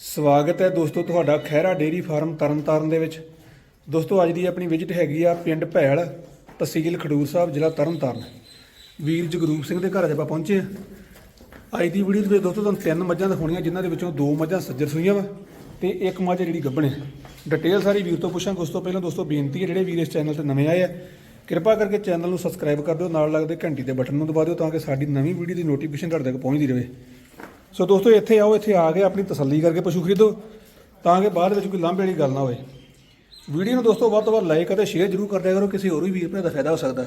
ਸਵਾਗਤ ਹੈ ਦੋਸਤੋ ਤੁਹਾਡਾ ਖਹਿਰਾ ਡੇਰੀ ਫਾਰਮ ਤਰਨਤਾਰਨ ਦੇ ਵਿੱਚ। ਦੋਸਤੋ ਅੱਜ ਦੀ ਆਪਣੀ ਵਿਜ਼ਿਟ ਹੈਗੀ ਆ ਪਿੰਡ ਭੈਲ, ਤਹਿਸੀਲ ਖਡੂਰ ਸਾਹਿਬ, ਜ਼ਿਲ੍ਹਾ ਤਰਨਤਾਰਨ। ਵੀਰ ਜਗਰੂਪ ਸਿੰਘ ਦੇ ਘਰ ਅੱਜ ਆਪਾਂ ਪਹੁੰਚੇ ਆ ਅੱਜ ਦੀ ਵੀਡੀਓ ਦੇ ਵਿੱਚ ਦੋਸਤੋ ਤੁਹਾਨੂੰ ਤਿੰਨ ਮੱਝਾਂ ਦਿਖਾਉਣੀਆਂ, ਜਿਨ੍ਹਾਂ ਦੇ ਵਿੱਚੋਂ ਦੋ ਮੱਝਾਂ ਸੱਜਰ ਸੂਈਆਂ ਵਾ ਤੇ ਇੱਕ ਮੱਝ ਜਿਹੜੀ ਗੱਭਣ। ਹੈ ਡਿਟੇਲ ਸਾਰੀ ਵੀਰ ਤੋਂ ਪੁੱਛਾਂਗੇ। ਉਸ ਤੋਂ ਪਹਿਲਾਂ ਦੋਸਤੋ ਬੇਨਤੀ ਹੈ, ਜਿਹੜੇ ਵੀਰ ਇਸ ਚੈਨਲ ਤੇ ਨਵੇਂ ਆਏ ਆ, ਕਿਰਪਾ ਕਰਕੇ ਚੈਨਲ ਨੂੰ ਸਬਸਕ੍ਰਾਈਬ ਕਰ ਦਿਓ, ਨਾਲ ਲੱਗਦੇ ਘੰਟੀ ਦੇ ਬਟਨ ਨੂੰ ਦਬਾ ਦਿਓ ਤਾਂ ਕਿ ਸਾਡੀ ਨਵੀਂ ਵੀਡੀਓ ਦੀ ਨੋਟੀਫਿਕੇਸ਼ਨ ਤੁਹਾਡੇ ਤੱਕ ਪਹੁੰਚਦੀ ਰਹੇ। ਸੋ ਦੋਸਤੋ, ਇੱਥੇ ਆਓ, ਇੱਥੇ ਆ ਕੇ ਆਪਣੀ ਤਸੱਲੀ ਕਰਕੇ ਪਸ਼ੂ ਖਰੀਦੋ, ਤਾਂ ਕਿ ਬਾਅਦ ਵਿੱਚ ਕੋਈ ਲਾਂਭੇ ਵਾਲੀ ਗੱਲ ਨਾ ਹੋਵੇ ਵੀਡੀਓ ਨੂੰ ਦੋਸਤੋ, ਵੱਧ ਤੋਂ ਵੱਧ ਲਾਈਕ ਅਤੇ ਸ਼ੇਅਰ ਜ਼ਰੂਰ ਕਰਦਿਆ ਕਰੋ, ਕਿਸੇ ਹੋਰ ਵੀ ਵੀਰ ਭਰਾ ਦਾ ਫਾਇਦਾ ਹੋ ਸਕਦਾ।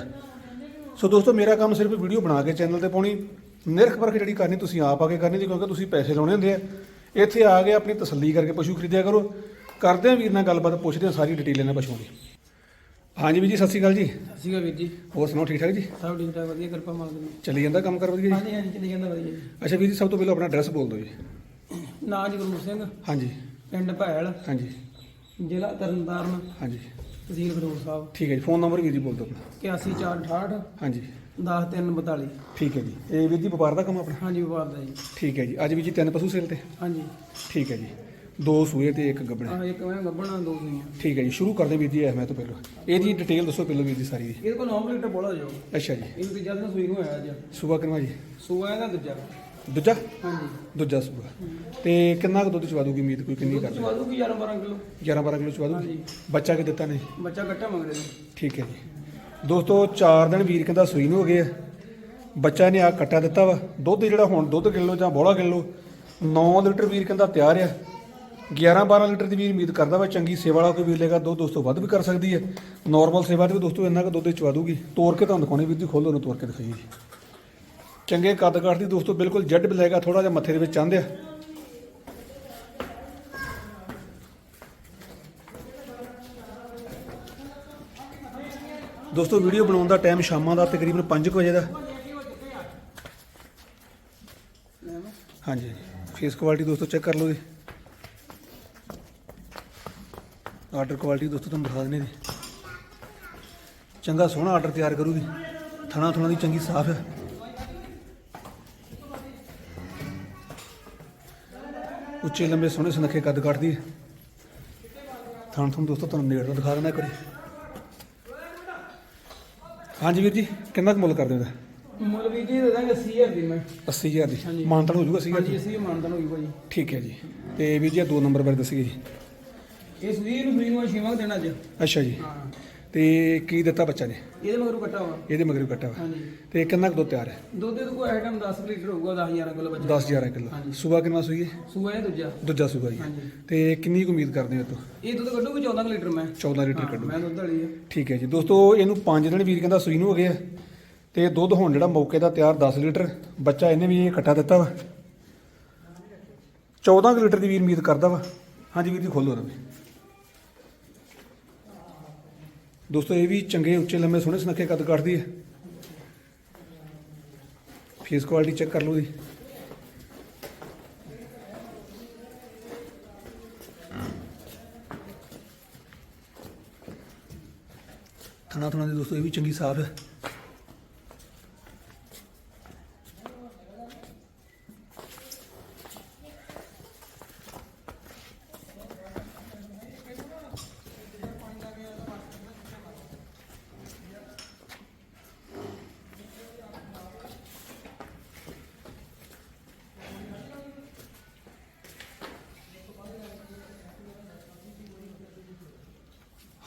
ਸੋ ਦੋਸਤੋ, ਮੇਰਾ ਕੰਮ ਸਿਰਫ ਵੀਡੀਓ ਬਣਾ ਕੇ ਚੈਨਲ ਤੇ ਪਾਉਣੀ, ਨਿਰਖ ਪਰਖ ਜਿਹੜੀ ਕਰਨੀ ਤੁਸੀਂ ਆਪ ਆ ਕੇ ਕਰਨੀ ਜੀ, ਕਿਉਂਕਿ ਤੁਸੀਂ ਪੈਸੇ ਲਾਉਣੇ ਹੁੰਦੇ ਆ। ਇੱਥੇ ਆ ਕੇ ਆਪਣੀ ਤਸੱਲੀ ਕਰਕੇ ਪਸ਼ੂ ਖਰੀਦਿਆ ਕਰੋ। ਕਰਦੇ ਆ ਵੀਰ ਨਾਲ ਗੱਲਬਾਤ, ਪੁੱਛਦੇ ਆ ਸਾਰੀ ਡਿਟੇਲ ਇਹਨਾਂ ਪਸ਼ੂਆਂ ਦੀ। ਹਾਂਜੀ ਵੀਰ ਜੀ ਸਤਿ ਸ਼੍ਰੀ ਅਕਾਲ ਜੀ। ਸਤਿ ਸ਼੍ਰੀ ਅਕਾਲ ਵੀਰ ਜੀ। ਹੋਰ ਸੁਣਾਓ ਠੀਕ ਠਾਕ ਜੀ? ਸਭ ਠੀਕ ਠਾਕ ਵਧੀਆ ਕਿਰਪਾ ਮਾਲਕ ਦੀ। ਚੱਲੀ ਜਾਂਦਾ ਕੰਮ ਕਰ ਵਧੀਆ ਜੀ? ਹਾਂਜੀ ਹਾਂਜੀ ਚੱਲੀ ਜਾਂਦਾ ਵਧੀਆ ਜੀ। ਅੱਛਾ ਵੀਰ ਜੀ ਸਭ ਤੋਂ ਪਹਿਲਾਂ ਆਪਣਾ ਐਡਰੈਸ ਬੋਲ ਦਿਓ ਜੀ। ਨਾਂ ਜਗਰੂਪ ਸਿੰਘ ਹਾਂਜੀ। ਪਿੰਡ ਭੈਲ ਹਾਂਜੀ। ਜ਼ਿਲ੍ਹਾ ਤਰਨਤਾਰਨ ਹਾਂਜੀ। ਤਹਿਸੀਲ ਖਡੂਰ ਸਾਹਿਬ। ਠੀਕ ਹੈ ਜੀ ਫੋਨ ਨੰਬਰ ਵੀਰ ਜੀ ਬੋਲ ਦਿਓ ਆਪਣਾ। 8468 ਹਾਂਜੀ। 10342 ਠੀਕ ਹੈ ਜੀ। ਇਹ ਵੀਰ ਜੀ ਵਪਾਰ ਦਾ ਕੰਮ ਆਪਣਾ? ਹਾਂਜੀ ਵਪਾਰ ਦਾ ਜੀ। ਠੀਕ ਹੈ ਜੀ। ਅੱਜ ਵੀ ਜੀ ਤਿੰਨ ਪਸ਼ੂ ਸੇਲ ਤੇ? ਹਾਂਜੀ। ਠੀਕ ਹੈ ਜੀ। ਦੋ ਸੂਏ ਤੇ ਇੱਕ ਗੱਬਣਾ। ਆ ਇੱਕ ਮੈਂ ਗੱਬਣਾ ਦੋ ਸੂਈਆਂ। ਠੀਕ ਹੈ ਜੀ ਸ਼ੁਰੂ ਕਰਦੇ ਵੀਰ ਜੀ ਮੈਂ ਤੋਂ ਪਹਿਲਾਂ। ਇਹਦੀ ਡਿਟੇਲ ਦੱਸੋ ਪਹਿਲਾਂ ਵੀਰ ਜੀ ਸਾਰੀ ਦੀ। ਇਹਦੇ ਕੋਲ 9 ਲੀਟਰ ਬੋਲਾ ਜੋ ਅੱਛਾ ਜੀ। ਇਹਨੂੰ ਤੀਜਾ ਦਿਨ ਸੂਈ ਹੋਇਆ ਅੱਜ। ਸੂਆ ਕਿੰਨਾ ਜੀ? ਸੂਆ ਇਹਦਾ ਦੂਜਾ। ਦੂਜਾ? ਹਾਂਜੀ। ਦੂਜਾ ਸੂਆ। ਤੇ ਕਿੰਨਾ ਕੁ ਦੁੱਧ ਚਵਾ ਦੂਗੀ ਉਮੀਦ ਕੋਈ ਕਿੰਨੀ ਕਰਦੇ? ਚਵਾ ਦੂਗੀ 11 12 ਕਿਲੋ। 11 12 ਕਿਲੋ ਚਵਾ ਦੂਗੀ। ਬੱਚਾ ਕਿ ਦਿੱਤਾ ਨੇ? ਬੱਚਾ ਕੱਟਾ ਮੰਗਦੇ ਨੇ। ਠੀਕ ਹੈ ਜੀ। ਦੋਸਤੋ 4 ਦਿਨ ਵੀਰ ਕਹਿੰਦਾ ਸੂਈ ਨੂੰ ਹੋ ਗਏ ਆ। ਬੱਚਾ ਨੇ ਆ ਕੱਟਾ ਦਿੱਤਾ ਵਾ। ਦੁੱਧ ਜਿਹੜਾ ਹੁਣ ਦੁੱਧ ਕਿਲੋ ਜਾਂ ਬੋਲਾ ਕਿਲੋ 9 ਲੀਟਰ ਵੀਰ ਕਹਿੰਦਾ ਤਿਆਰ ਆ। 11 12 ਲੀਟਰ ਦੀ ਵੀਰ ਉਮੀਦ ਕਰਦਾ ਵਾ, ਚੰਗੀ ਸੇਵਾ ਵਾਲਾ ਕੋਈ ਵੀਰ ਲੇਗਾ ਦੁੱਧ ਦੋਸਤੋ ਵੱਧ ਵੀ ਕਰ ਸਕਦੀ ਹੈ। ਨਾਰਮਲ ਸੇਵਾ ਤੇ ਵੀ ਦੋਸਤੋ ਇੰਨਾ ਕੁ ਦੁੱਧ ਚਵਾ ਦੂਗੀ ਤੋੜ ਕੇ ਤੁਹਾਨੂੰ ਦਿਖਾਉਣੀ, ਵੀਰ ਜੀ, ਖੋਲੋ ਨੂੰ ਤੋੜ ਕੇ ਦਿਖਾਈਏ ਜੀ। ਚੰਗੇ ਕੱਦ ਕਾਠ ਦੀ ਦੋਸਤੋ, ਬਿਲਕੁਲ ਜੱਡ ਬਲੈਗਾ ਥੋੜਾ ਜਿਹਾ ਮੱਥੇ ਦੇ ਵਿੱਚ ਚੰਦ ਆ। ਦੋਸਤੋ, ਵੀਡੀਓ ਬਣਾਉਣ ਦਾ ਟਾਈਮ ਸ਼ਾਮਾਂ ਦਾ, ਤਕਰੀਬਨ 5 ਵਜੇ ਦਾ। ਹਾਂਜੀ ਫੇਸ ਕੁਆਲਿਟੀ ਦੋਸਤੋ ਚੈੱਕ ਕਰ ਲਓ ਜੀ। ਆਰਡਰ ਕੁਆਲਿਟੀ ਦੋਸਤੋ ਤੁਹਾਨੂੰ ਦਿਖਾ ਦਿੰਦੇ ਜੀ। ਚੰਗਾ ਸੋਹਣਾ ਆਰਡਰ ਤਿਆਰ ਕਰੂਗੀ। ਥਣਾ ਥਣਾ ਦੀ ਚੰਗੀ ਸਾਫ਼ ਹੈ। ਉੱਚੇ ਲੰਬੇ ਸੋਹਣੇ ਸੁਨੱਖੇ ਕੱਦ ਕੱਟਦੀ ਹੈ। ਥਣ ਤੁਹਾਨੂੰ ਦੋਸਤੋ ਤੁਹਾਨੂੰ ਨੇੜ ਤੋਂ ਦਿਖਾ ਦਿੰਦਾ ਇੱਕ ਵਾਰੀ। ਹਾਂਜੀ ਵੀਰ ਜੀ ਕਿੰਨਾ ਕੁ ਮੁੱਲ ਕਰਦੇ ਹੋ ਇਹਦਾ ਮੁੱਲ ਵੀਰ ਜੀ ਦੇ ਦਾਂਗੇ 80000 ਦੀ ਮੈਂ। 80000 ਦੀ। ਮਾਨਤਨ ਹੋ ਜਾਊਗਾ 80000 ਹਾਂਜੀ ਦੀ? ਅਸੀਂ ਵੀ ਮਾਨਦਨ ਹੋਈ ਭਾਜੀ ਠੀਕ ਹੈ ਜੀ। ਤੇ ਵੀਰ ਜੀ ਦੋ ਨੰਬਰ ਬਾਰੇ ਦੱਸੀਏ ਜੀ। ਇਹ ਸੂਈ ਨੂੰ ਸੂਈ ਨੂੰ ਛੇਵਾਂ ਦੇਣਾ ਅੱਜ। ਅੱਛਾ ਜੀ। ਹਾਂ। ਤੇ ਕੀ ਦਿੱਤਾ ਬੱਚਾ ਨੇ? ਇਹਦੇ ਮਗਰੋਂ ਕੱਟਾ ਵਾ। ਇਹਦੇ ਮਗਰ ਕੱਟਾ ਵਾ। ਹਾਂਜੀ। ਤੇ ਕਿੰਨਾ ਕੁ ਦੁੱਧ ਤਿਆਰ ਹੈ? ਦੁੱਧ ਦੇ ਕੋਈ ਆਈਟਮ 10 ਲੀਟਰ ਹੋਊਗਾ 10 11 ਕਿਲੋ ਬੱਚਾ 10 11 ਕਿਲੋ। ਹਾਂਜੀ। ਸੂਆ ਕਿੰਨਾ ਸੂਈ ਹੈ? ਸੂਆ ਇਹ ਦੂਜਾ। ਦੂਜਾ ਸੂਆ ਜੀ। ਹਾਂਜੀ। ਤੇ ਕਿੰਨੀ ਕੁ ਉਮੀਦ ਕਰਦੇ ਹੋ ਤੋਂ ਇਹ ਦੁੱਧ ਕੱਢੂਗੀ 14 ਕੁ ਲੀਟਰ ਮੈਂ। 14 ਲੀਟਰ ਹਾਂ, ਕੱਢੋ ਮੈਂ ਦੁੱਧ ਵਾਲੀ ਆ। ਠੀਕ ਹੈ ਜੀ। ਦੋਸਤੋ ਇਹਨੂੰ 5 ਦਿਨ ਵੀਰ ਕਹਿੰਦਾ ਸੂਈ ਨੂੰ ਹੋ ਗਏ ਆ ਤੇ ਦੁੱਧ ਹੁਣ ਜਿਹੜਾ ਮੌਕੇ ਦਾ ਤਿਆਰ 10 ਲੀਟਰ। ਬੱਚਾ ਇਹਨੇ ਵੀ ਇਹ ਕੱਟਾ ਦਿੱਤਾ ਵਾ। 14 ਕੁ ਲੀਟਰ ਦੀ ਵੀਰ ਉਮੀਦ ਕਰਦਾ ਵਾ। ਹਾਂਜੀ ਵੀਰ ਜੀ ਖੋਲੋ ਰਵੇ। ਦੋਸਤੋ, ਇਹ ਵੀ ਚੰਗੇ, ਉੱਚੇ, ਲੰਮੇ, ਸੋਹਣੇ ਸੁਨੱਖੇ ਕੱਦ ਕੱਢਦੀ ਹੈ। ਫੇਸ ਕੁਆਲਿਟੀ ਚੈੱਕ ਕਰ ਲਓ ਜੀ। ਥਣਾ ਥਣਾ ਦੀ ਦੋਸਤੋ, ਇਹ ਵੀ ਚੰਗੀ ਸਾਫ਼ ਹੈ।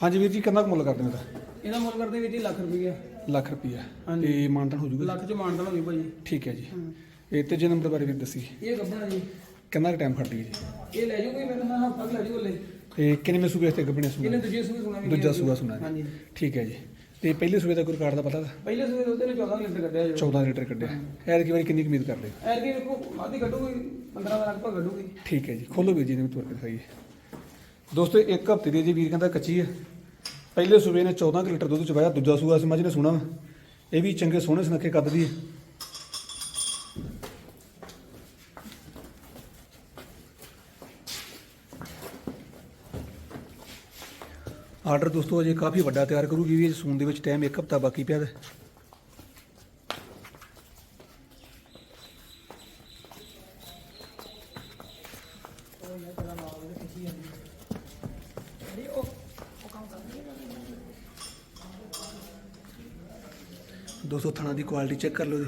ਹਾਂਜੀ ਵੀਰ ਜੀ ਕਿੰਨਾ ਕੁ ਮੁੱਲ ਕਰਦੇ ਹੋ ਇਹਦਾ? ਇਹਦਾ ਮੁੱਲ ਕਰਦੇ ਵੀਰ ਜੀ ਲੱਖ ਰੁਪਈਆ। ਲੱਖ ਰੁਪਈਆ। ਹਾਂਜੀ। ਤੇ ਮਾਨਤਨ ਹੋ ਜਾਊਗਾ ਲੱਖ ਚ ਮਾਨਦਨ ਹੋਈ ਭਾਜੀ। ਠੀਕ ਹੈ ਜੀ। ਹਾਂ। ਇਹ ਤੀਜੇ ਨੰਬਰ ਬਾਰੇ ਵੀ ਦੱਸੀ। ਇਹ ਗੱਬਣਾ ਜੀ। ਕਿੰਨਾ ਕੁ ਟਾਈਮ ਖੜਦੀ ਹੈ ਜੀ? ਇਹ ਲੈ ਜੂਗੀ ਮੇਰੇ ਨਾਲ ਹਫਤਾ ਲੈ ਜੂ ਲੈ ਤੇ ਕਿੰਨੇ ਮੇ ਸੂਬੇ ਤੇ ਗੱਬਣੇ ਇਹਨੇ ਸੁਣਾ ਦੂਜੇ ਸੂਏ ਸੁਣਾ ਵੀ ਦੂਜਾ ਸੂਆ ਸੁਣਾ ਜੀ। ਹਾਂਜੀ। ਠੀਕ ਹੈ ਜੀ। ਤੇ ਪਹਿਲੇ ਸੂਬੇ ਦਾ ਕੋਈ ਰਿਕਾਰਡ ਦਾ ਪਤਾ ਦਾ ਪਹਿਲੇ ਸੂਏ ਦੁੱਧ ਨੇ 14 ਲੀਟਰ ਕੱਢਿਆ ਜੋ। 14 ਲੀਟਰ ਕੱਢਿਆ। ਐਰ ਕੀ ਵਾਰੀ ਕਿੰਨੀ ਕੁ ਉਮੀਦ ਕਰਦੇ ਹੋ? ਐਰ ਕੀ ਵੇਖੋ ਆਦੀ ਕੱਢੂਗੀ 15 ਦਾ ਲਗਭਗ ਕੱਢੂਗੀ। ਠੀਕ ਹੈ ਜੀ। ਖੋਲੋ ਵੀਰ ਜੀ ਨੇ ਤੁਰ ਕੇ ਦਿਖਾਈਏ। ਦੋਸਤੋ, ਇੱਕ ਹਫ਼ਤੇ ਦੀ ਜੀ, ਵੀਰ ਕਹਿੰਦਾ ਕੱਚੀ ਹੈ। ਪਹਿਲੇ ਸੂਬੇ ਨੇ 14 ਕੁ ਲੀਟਰ ਦੁੱਧ ਚਵਾਇਆ ਦੂਜਾ ਸੂਆ ਸੀ, ਮੱਝ ਨੇ ਸੁਣਾ ਵਾ। ਇਹ ਵੀ ਚੰਗੇ ਸੋਹਣੇ ਸੁਨੱਖੇ ਕੱਦ ਦੀ ਹੈ। ਆਰਡਰ ਦੋਸਤੋ, ਅਜੇ ਕਾਫੀ ਵੱਡਾ ਤਿਆਰ ਕਰੂਗੀ ਵੀ ਸੂਨ ਦੇ ਵਿੱਚ ਟਾਈਮ ਇੱਕ ਹਫਤਾ ਬਾਕੀ ਪਿਆ ਹੈ ਦੋਸਤੋ ਥਣਾ ਦੀ ਕੁਆਲਿਟੀ ਚੈੱਕ ਕਰ ਲਓ ਜੀ।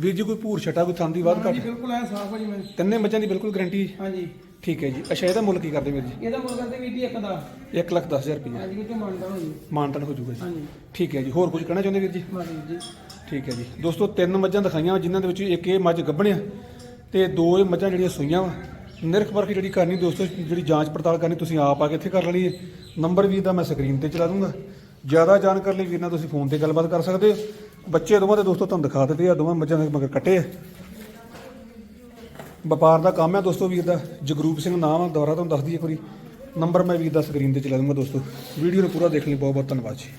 ਵੀਰ ਜੀ ਕੋਈ ਭੂਰ ਛਟਾ ਕੋਈ ਥਣ ਦੀ ਵੱਧ ਹਾਂਜੀ ਘੱਟ? ਬਿਲਕੁਲ ਐ ਸਾਫ਼ ਆ ਜੀ ਮੈਂ ਤਿੰਨੇ ਮੱਝਾਂ ਦੀ ਬਿਲਕੁਲ ਗਾਰੰਟੀ ਹਾਂਜੀ ਠੀਕ ਹੈ ਜੀ। ਅੱਛਾ ਇਹਦਾ ਮੁੱਲ ਕੀ ਕਰਦੇ ਵੀਰ ਜੀ? ਇਹਦਾ ਮੁੱਲ ਕਰਦੇ ਵੀਰ ਜੀ ਇੱਕ ਦਾ। 1 ਲੱਖ 10000 ਰੁਪਏ ਹਾਂਜੀ ਕਿਉਂ ਮੰਨਦਾ ਹੋ ਜੀ। ਮਾਨਤਨ ਹੋ ਜਾਊਗਾ ਜੀ। ਹਾਂਜੀ ਠੀਕ ਹੈ ਜੀ। ਹੋਰ ਕੁਝ ਕਹਿਣਾ ਚਾਹੁੰਦੇ ਵੀਰ ਜੀ? ਬਸ ਵੀਰ ਜੀ। ਠੀਕ ਹੈ ਜੀ। ਦੋਸਤੋ ਤਿੰਨ ਮੱਝਾਂ ਦਿਖਾਈਆਂ ਜਿਨ੍ਹਾਂ ਦੇ ਵਿੱਚ ਇੱਕ ਇਹ ਮੱਝ ਗੱਭਣਿਆ ਤੇ ਦੋ ਇਹ ਮੱਝਾਂ ਜਿਹੜੀਆਂ ਸੂਈਆਂ ਵਾ। ਨਿਰਖ ਪਰਖ ਜਿਹੜੀ ਕਰਨੀ ਦੋਸਤੋ ਜਿਹੜੀ ਜਾਂਚ ਪੜਤਾਲ ਕਰਨੀ ਤੁਸੀਂ ਆਪ ਆ ਕੇ ਇੱਥੇ ਕਰ ਲੈਣੀ ਹੈ। ਨੰਬਰ ਵੀਰ ਦਾ ਮੈਂ ਸਕਰੀਨ ਤੇ ਚਲਾ ਦੂੰਗਾ। ਜ਼ਿਆਦਾ ਜਾਣਕਾਰੀ ਲਈ ਵੀਰ ਨਾਲ ਤੁਸੀਂ ਫੋਨ ਤੇ ਗੱਲਬਾਤ ਕਰ ਸਕਦੇ ਹੋ। ਬੱਚੇ ਦੋਵਾਂ ਦੇ ਦੋਸਤੋ ਤੁਹਾਨੂੰ ਦਿਖਾ ਦਿੱਤੇ ਆ, ਦੋਵਾਂ ਮੱਝਾਂ ਦੇ ਮਗਰ ਕੱਟੇ ਆ। ਵਪਾਰ ਦਾ ਕੰਮ ਹੈ ਦੋਸਤੋ ਵੀਰ ਦਾ, ਜਗਰੂਪ ਸਿੰਘ ਨਾਮ ਆ, ਦੁਬਾਰਾ ਤੁਹਾਨੂੰ ਦੱਸ ਦਈਏ ਇੱਕ ਵਾਰੀ। ਨੰਬਰ ਮੈਂ ਵੀਰ ਦਾ ਸਕਰੀਨ ਤੇ ਚਲਾ ਦੂੰਗਾ ਦੋਸਤੋ। ਵੀਡੀਓ ਨੂੰ ਪੂਰਾ ਦੇਖਣ ਲਈ ਬਹੁਤ ਬਹੁਤ ਧੰਨਵਾਦ ਜੀ।